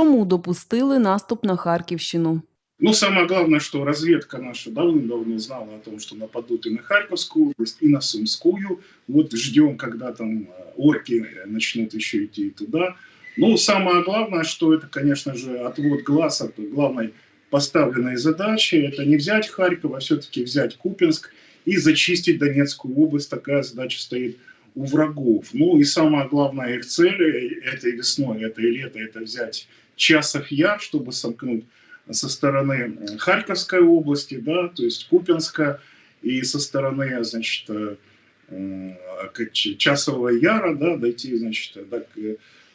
чому допустили наступ на Харківщину. Ну, самое главное, что разведка наша давным-давно знала о том, что нападут и на Харьковскую область, и на Сумскую. Вот ждем, когда там э, орки начнут еще идти туда. Ну, самое главное, что это, конечно же, отвод глаз от главной поставленной задачи. Это не взять Харьков, а все-таки взять Купинск и зачистить Донецкую область. Такая задача стоит у врагов. Ну и самая главная их цель этой весной, этой лето, это взять Часов Яр, чтобы сомкнуть со стороны Харьковской области, да, то есть Купинска, и со стороны, значит, э, Часового Яра, да, дойти, значит, до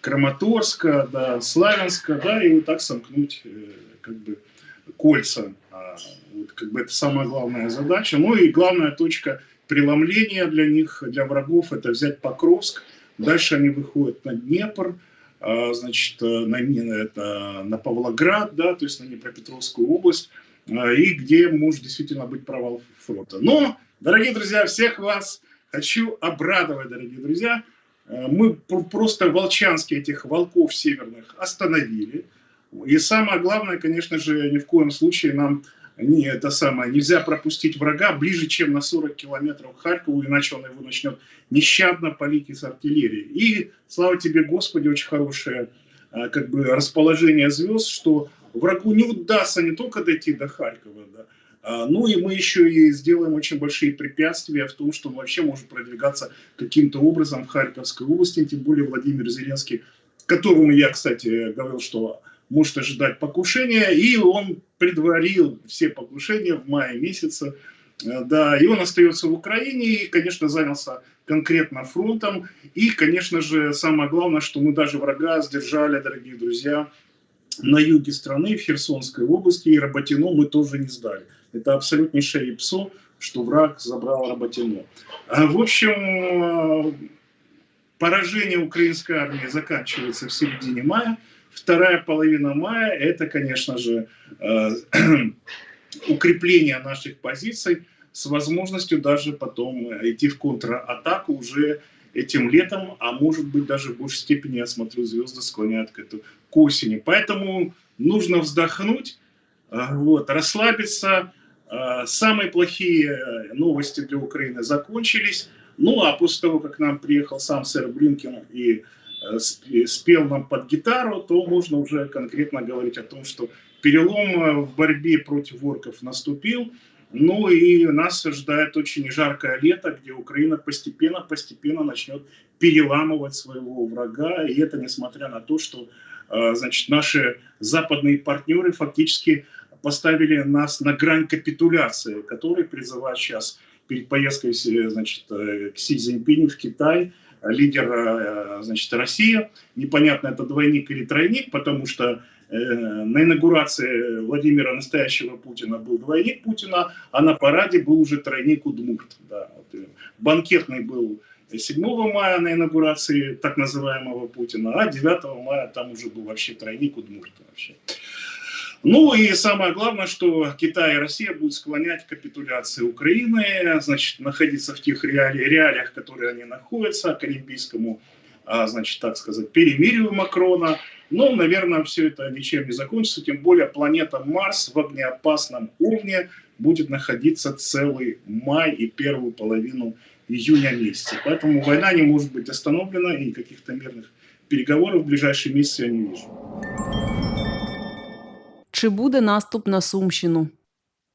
Краматорска, до Славянска, да, и вот так сомкнуть, э, как бы, кольца. А, вот, как бы это самая главная задача. Ну и главная точка преломления для них, для врагов, это взять Покровск. Дальше они выходят на Днепр, значит, на, это, на Павлоград, да, то есть на Днепропетровскую область, а, и где может действительно быть провал фронта. Но, дорогие друзья, всех вас хочу обрадовать, дорогие друзья. Мы просто волчанские этих волков северных остановили. И самое главное, конечно же, ни в коем случае нам не, это самое, нельзя пропустить врага ближе, чем на 40 километров к Харькову, иначе он его начнет нещадно палить из артиллерии. И, слава тебе, Господи, очень хорошее а, как бы расположение звезд, что врагу не удастся не только дойти до Харькова, да, а, ну и мы еще и сделаем очень большие препятствия в том, что он вообще может продвигаться каким-то образом в Харьковской области, тем более Владимир Зеленский, которому я, кстати, говорил, что может ожидать покушения, и он предварил все покушения в мае месяце, э, да, и он остается в Украине, и, конечно, занялся конкретно фронтом, и, конечно же, самое главное, что мы даже врага сдержали, дорогие друзья, на юге страны, в Херсонской области, и Работино мы тоже не сдали. Это абсолютнейшее ИПСО, что враг забрал Работино. А, в общем, э, поражение украинской армии заканчивается в середине мая, Вторая половина мая – это, конечно же, э, укрепление наших позиций с возможностью даже потом идти в контратаку уже этим летом, а может быть даже в большей степени, я смотрю, звезды склоняют к, этому, к осени. Поэтому нужно вздохнуть, э, вот, расслабиться. Э, самые плохие новости для Украины закончились. Ну, а после того, как к нам приехал сам сэр Блинкен и спел нам под гитару, то можно уже конкретно говорить о том, что перелом э, в борьбе против орков наступил. Ну и нас ожидает очень жаркое лето, где Украина постепенно-постепенно начнет переламывать своего врага. И это несмотря на то, что э, значит, наши западные партнеры фактически поставили нас на грань капитуляции, который призывает сейчас перед поездкой значит, к Си Цзиньпиню в Китай – лидер, э, значит, Россия. Непонятно, это двойник или тройник, потому что э, на инаугурации Владимира настоящего Путина был двойник Путина, а на параде был уже тройник Удмурт. Да, вот, банкетный был 7 мая на инаугурации так называемого Путина, а 9 мая там уже был вообще тройник Удмурт. Вообще. Ну и самое главное, что Китай и Россия будут склонять капитуляции Украины, значит, находиться в тех реалиях, реалиях которые они находятся, к олимпийскому, а, значит, так сказать, перемирию Макрона. Но, наверное, все это ничем не закончится, тем более планета Марс в огнеопасном уровне будет находиться целый май и первую половину июня месяца. Поэтому война не может быть остановлена, и каких-то мирных переговоров в ближайшие месяцы я не вижу. Чи буде наступ на Сумщину?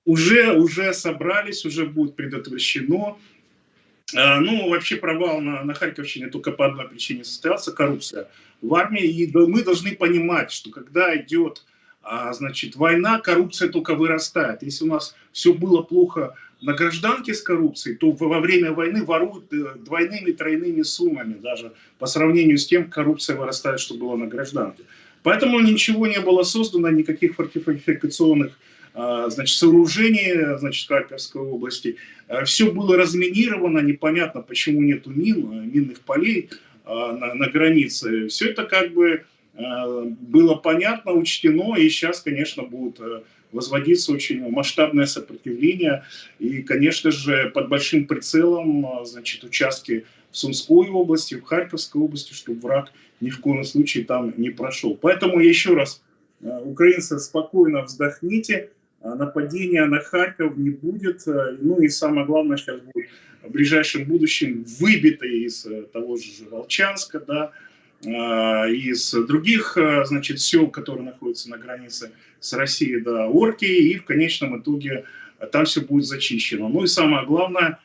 Уже, уже собрались, уже будет предотвращено. А, ну, вообще провал на, на Харьковщине только по одной причине состоялся – коррупция в армии. И мы должны понимать, что когда идет а, значит, война, коррупция только вырастает. Если у нас все было плохо на гражданке с коррупцией, то во время войны воруют э, двойными, тройными суммами, даже по сравнению с тем, коррупция вырастает, что было на гражданке. Поэтому ничего не было создано, никаких фортификационных а, значит, сооружений значит, Харьковской области. А, Все было разминировано, непонятно, почему нету мин, а, минных полей на, на границе. Все это как бы было понятно, учтено, и сейчас, конечно, будут возводиться очень масштабное сопротивление. И, конечно же, под большим прицелом значит, участки в Сумской области, в Харьковской области, чтобы враг ни в коем случае там не прошел. Поэтому еще раз, а, украинцы, спокойно вздохните, а, нападения на Харьков не будет. Ну и самое главное сейчас будет в ближайшем будущем выбиты из того же Волчанска, да, из других, значит, сел, которые находятся на границе с Россией до Орки, и в конечном итоге там все будет зачищено. Ну и самое главное,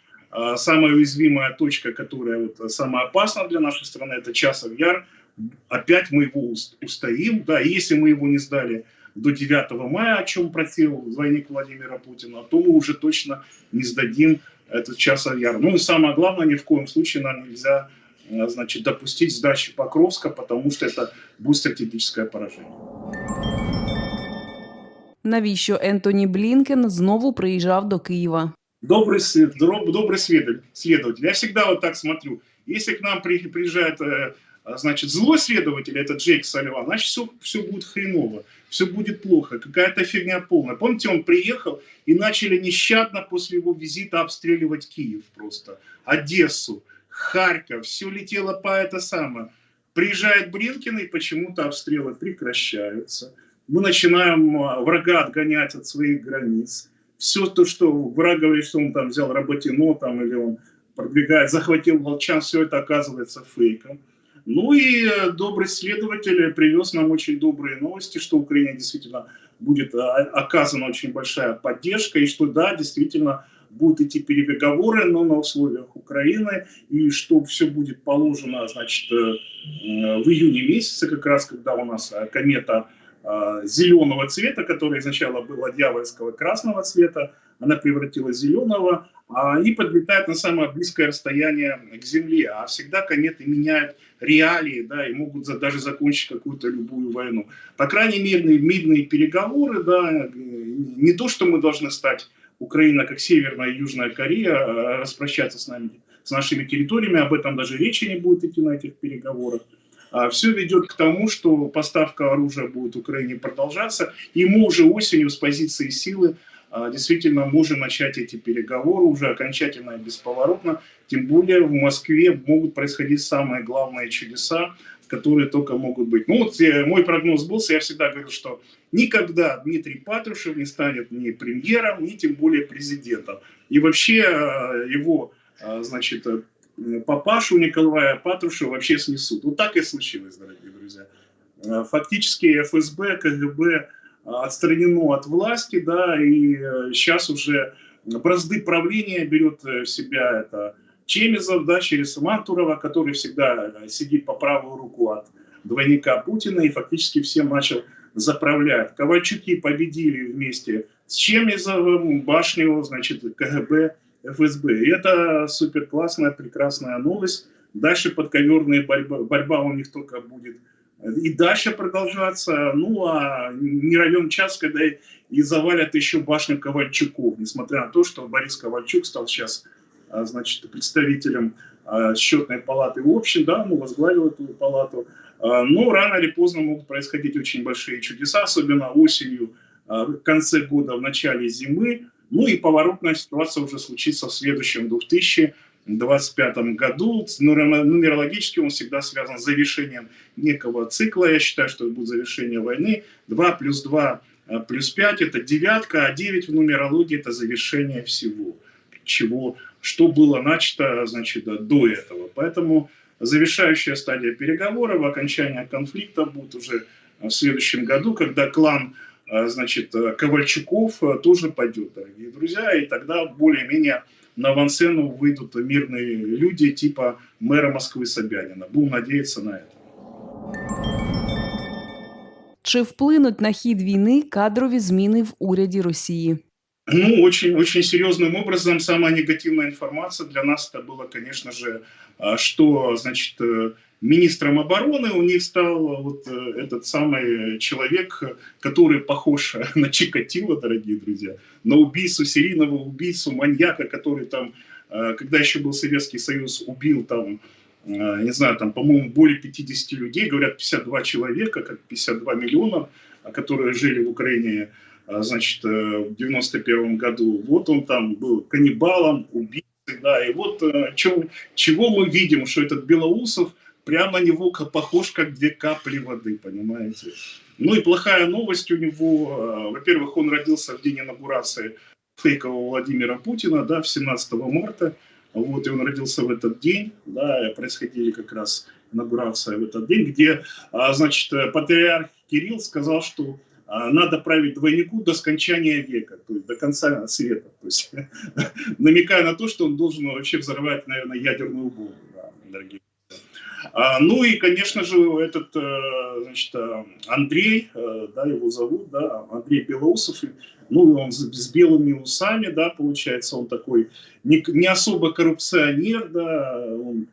самая уязвимая точка, которая вот самая опасна для нашей страны, это Часов Яр. Опять мы его устоим, да, и если мы его не сдали до 9 мая, о чем просил двойник Владимира Путина, то мы уже точно не сдадим этот Часов Яр. Ну и самое главное, ни в коем случае нам нельзя значит, допустить сдачи Покровска, потому что это будет стратегическое поражение. Навіщо Ентоні Блінкен знову приїжджав до Києва? Добрый, добрый следователь. Я всегда вот так смотрю. Если к нам при- приезжает, э, значит, злой следователь, это Джейк Салливан, значит, все, все будет хреново, все будет плохо, какая-то фигня полная. Помните, он приехал и начали нещадно после его визита обстреливать Киев просто, Одессу, Харьков, все летело по это самое. Приезжает Блинкин, и почему-то обстрелы прекращаются. Мы начинаем а, врага отгонять от своих границ. Все то, что враг говорит, что он там взял Работино, там, или он продвигает, захватил Волчан, все это оказывается фейком. Ну и э, добрый следователь привез нам очень добрые новости, что Украине действительно будет а, оказана очень большая поддержка, и что да, действительно будут идти переговоры, но на условиях Украины, и что все будет положено, значит, э, э, в июне месяце, как раз когда у нас комета зеленого цвета, которая изначально была дьявольского красного цвета, она превратилась в зеленого а, и подлетает на самое близкое расстояние к Земле. А всегда кометы меняют реалии, да, и могут даже закончить какую-то любую войну. По крайней мере, мирные переговоры, да, не то, что мы должны стать Украина как Северная и Южная Корея, а распрощаться с нами, с нашими территориями, об этом даже речи не будет идти на этих переговорах. А Все ведет к тому, что поставка оружия будет Украине продолжаться, и мы уже осенью с позиции силы а, действительно можем начать эти переговоры уже окончательно и бесповоротно. Тем более в Москве могут происходить самые главные чудеса, которые только могут быть. Ну вот э, мой прогноз был, я всегда говорил, что никогда Дмитрий Патрушев не станет ни премьером, ни тем более президентом. И вообще э, его, значит, папашу Николая Патрушева вообще снесут. Вот так и случилось, дорогие друзья. Фактически ФСБ, КГБ отстранено от власти, да, и сейчас уже бразды правления берет в себя это Чемизов, да, через Мантурова, который всегда сидит по правую руку от двойника Путина и фактически всем начал заправлять. Ковальчуки победили вместе с Чемизовым, Башню, значит, КГБ, ФСБ. И это супер классная, прекрасная новость. Дальше подковерная борьба, борьба у них только будет и дальше продолжаться. Ну, а не равен час, когда и завалят еще башню Ковальчуков, несмотря на то, что Борис Ковальчук стал сейчас а, значит, представителем а, счетной палаты в общем, да, ну, возглавил эту палату. А, но рано или поздно могут происходить очень большие чудеса, особенно осенью, в конце года, в начале зимы. Ну и поворотная ситуация уже случится в следующем 2025 году. Нумерологически он всегда связан с завершением некого цикла. Я считаю, что это будет завершение войны. 2 плюс 2 плюс 5 – это девятка, а 9 в нумерологии – это завершение всего чего, что было начато значит, до этого. Поэтому завершающая стадия переговоров, окончание конфликта будет уже в следующем году, когда клан значит, Ковальчуков тоже пойдет, дорогие друзья, и тогда более-менее на авансцену выйдут мирные люди типа мэра Москвы Собянина. Будем надеяться на это. Чи вплинуть на хід війни кадрові зміни в уряді Росії? Ну, очень, очень серьезным образом самая негативная информация для нас это было, конечно же, что, значит, министром обороны у них стал вот этот самый человек, который похож на Чикатило, дорогие друзья, на убийцу, серийного убийцу, маньяка, который там, когда еще был Советский Союз, убил там, не знаю, там, по-моему, более 50 людей, говорят, 52 человека, как 52 миллиона, которые жили в Украине значит, э, в 91 году. Вот он там был каннибалом, убийцей, да, и вот э, чё, чего мы видим, что этот Белоусов прямо него похож, как две капли воды, понимаете. Ну и плохая новость у него, во-первых, он родился в день инаугурации фейкового Владимира Путина, да, в 17 марта, вот, и он родился в этот день, да, происходили как раз инаугурация в этот день, где, а, значит, патриарх Кирилл сказал, что а, надо править двойнику до скончания века, то есть до конца света. То есть, намекая на то, что он должен вообще взорвать, наверное, ядерную бомбу, да, дорогие ну и, конечно же, этот э, значит, Андрей, э, да, его зовут, да, Андрей Белоусов, ну, он с, белыми усами, да, получается, он такой не, не особо коррупционер, да, он,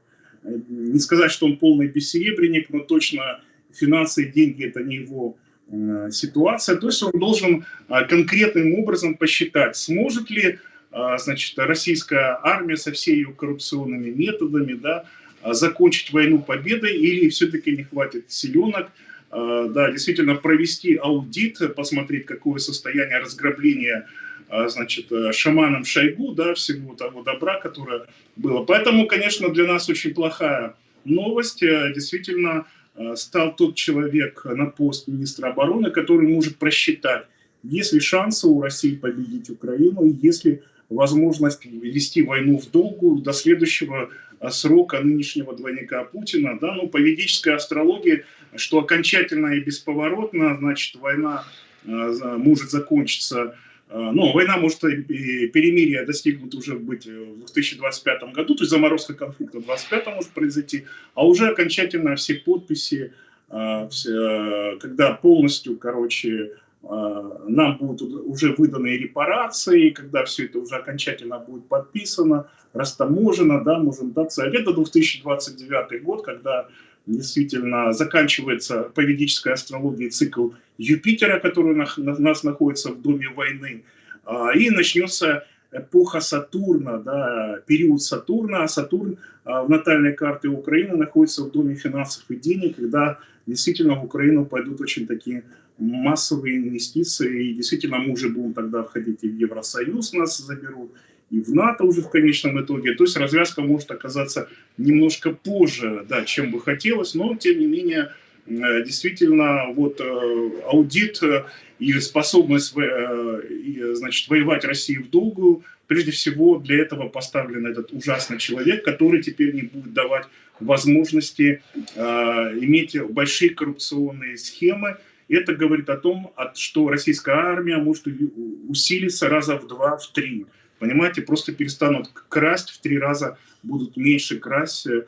не сказать, что он полный бессеребренник, но точно финансы и деньги – это не его э, ситуация. То есть он должен э, конкретным образом посчитать, сможет ли э, значит, российская армия со всеми ее коррупционными методами да, закончить войну победой или все-таки не хватит силенок, да, действительно провести аудит, посмотреть, какое состояние разграбления значит, шаманом Шойгу, да, всего того добра, которое было. Поэтому, конечно, для нас очень плохая новость. Действительно, Э, стал тот человек на пост министра обороны, который может просчитать, есть ли шансы у России победить Украину, есть ли возможность вести войну в долгу до следующего э, срока нынешнего двойника Путина. Да? Ну, по ведической астрологии, что окончательно и бесповоротно, значит, война э, может закончиться а, ну, война может и перемирие достигнут уже быть в 2025 году, то есть заморозка конфликта в 2025 может произойти, а уже окончательно все подписи, а, когда полностью, короче, а, нам будут уже выданы репарации, когда все это уже окончательно будет подписано, растаможено, да, можем даться. Это 2029 год, когда действительно заканчивается по ведической астрологии цикл Юпитера, который на, нас находится в доме войны, а, и начнется эпоха Сатурна, да, период Сатурна, а Сатурн а, в натальной карте Украины находится в доме финансов и денег, когда действительно в Украину пойдут очень такие массовые инвестиции, и действительно мы уже будем тогда входить и в Евросоюз, нас заберут, и в НАТО уже в конечном итоге. То есть развязка может оказаться немножко позже, да, чем бы хотелось, но тем не менее э, действительно вот э, аудит э, и способность значит, воевать России в долгую, прежде всего для этого поставлен этот ужасный человек, который теперь не будет давать возможности иметь большие коррупционные схемы. Это говорит о том, что российская армия может усилиться раза в два, в три понимаете, просто перестанут красть в три раза, будут меньше красть э,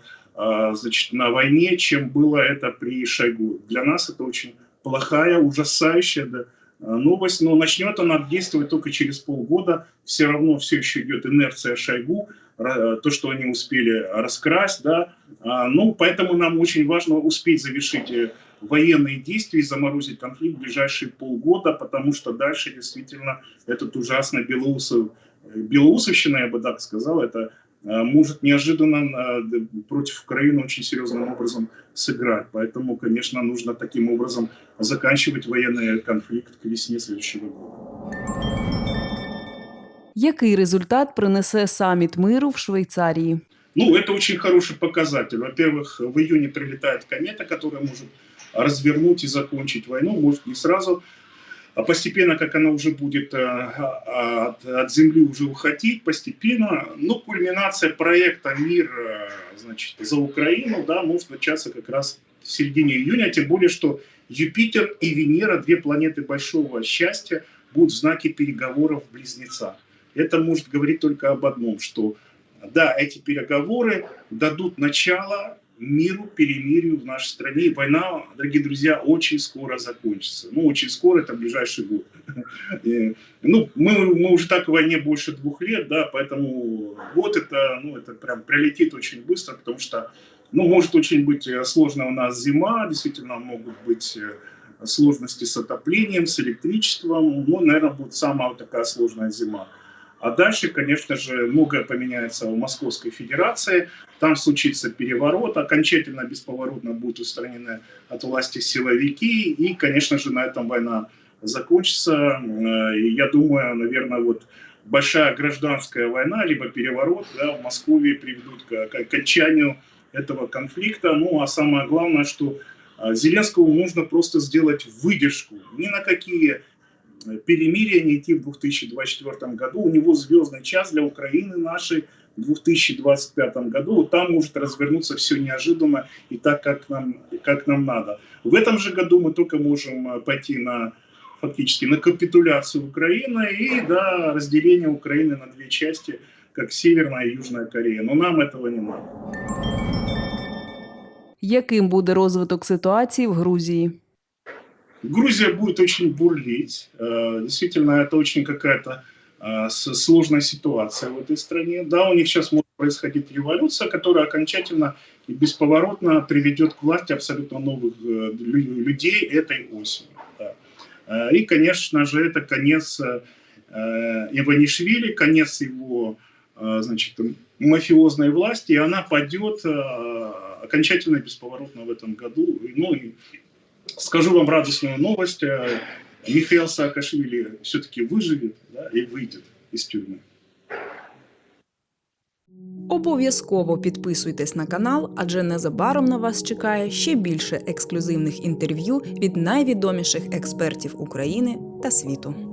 значит, на войне, чем было это при Шойгу. Для нас это очень плохая, ужасающая да, новость, но начнет она действовать только через полгода. Все равно все еще идет инерция Шойгу, то, что они успели раскрасть, да. А, ну, поэтому нам очень важно успеть завершить э, военные действия и заморозить конфликт в ближайшие полгода, потому что дальше действительно этот ужасный белоусов белоусовщина, я бы так сказал, это э, может неожиданно э, против Украины очень серьезным образом сыграть. Поэтому, конечно, нужно таким образом заканчивать военный конфликт к весне следующего года. Який результат принесе саміт миру в Швейцарии? Ну, это очень хороший показатель. Во-первых, в июне прилетает комета, которая может развернуть и закончить войну, может не сразу, а постепенно, как она уже будет э, от, от земли уже уходить, постепенно, ну, кульминация проекта «Мир э, значит, за Украину» да, может начаться как раз в середине июня, тем более, что Юпитер и Венера, две планеты большого счастья, будут в знаке переговоров в близнецах. Это может говорить только об одном, что да, эти переговоры дадут начало миру, перемирию в нашей стране. И война, дорогие друзья, очень скоро закончится. Ну, очень скоро, это ближайший год. Ну, мы, мы уже так в войне больше двух лет, да, поэтому год это, ну, это прям пролетит очень быстро, потому что, ну, может очень быть э, сложная у нас зима, действительно могут быть э, сложности с отоплением, с электричеством, ну, наверное, будет самая такая сложная зима. А дальше, конечно же, многое поменяется в Московской Федерации. Там случится переворот, окончательно бесповоротно будут устранены от власти силовики. И, конечно же, на этом война закончится, э, и я думаю, наверное, вот большая гражданская война, либо переворот да, в Москве приведут к, окончанию этого конфликта. Ну, а самое главное, что а, Зеленскому нужно просто сделать выдержку. Ни на какие э, перемирия не идти в 2024 году. У него звездный час для Украины нашей в 2025 году. Вот Там может развернуться все неожиданно и так, как нам, как нам надо. В этом же году мы только можем э, пойти на фактически на капитуляцию Украины и да, разделение Украины на две части, как Северная и Южная Корея. Но нам этого не надо. Яким буде розвиток ситуації в Грузії? Грузия будет очень бурлить. Э, Действительно, это очень какая-то э, сложная ситуация в этой стране. Да, у них сейчас может происходить революция, которая окончательно и бесповоротно приведет к власти абсолютно новых э, лю- людей этой осенью. И, конечно же, это конец Иванишвили, конец его значит, мафиозной власти, и она падет окончательно и бесповоротно в этом году. Ну и скажу вам радостную новость. э, Михаил Саакашвили все-таки выживет да, и выйдет из тюрьмы. Обов'язково підписуйтесь на канал, адже незабаром на вас чекає ще більше ексклюзивних інтерв'ю від найвідоміших експертів України та світу.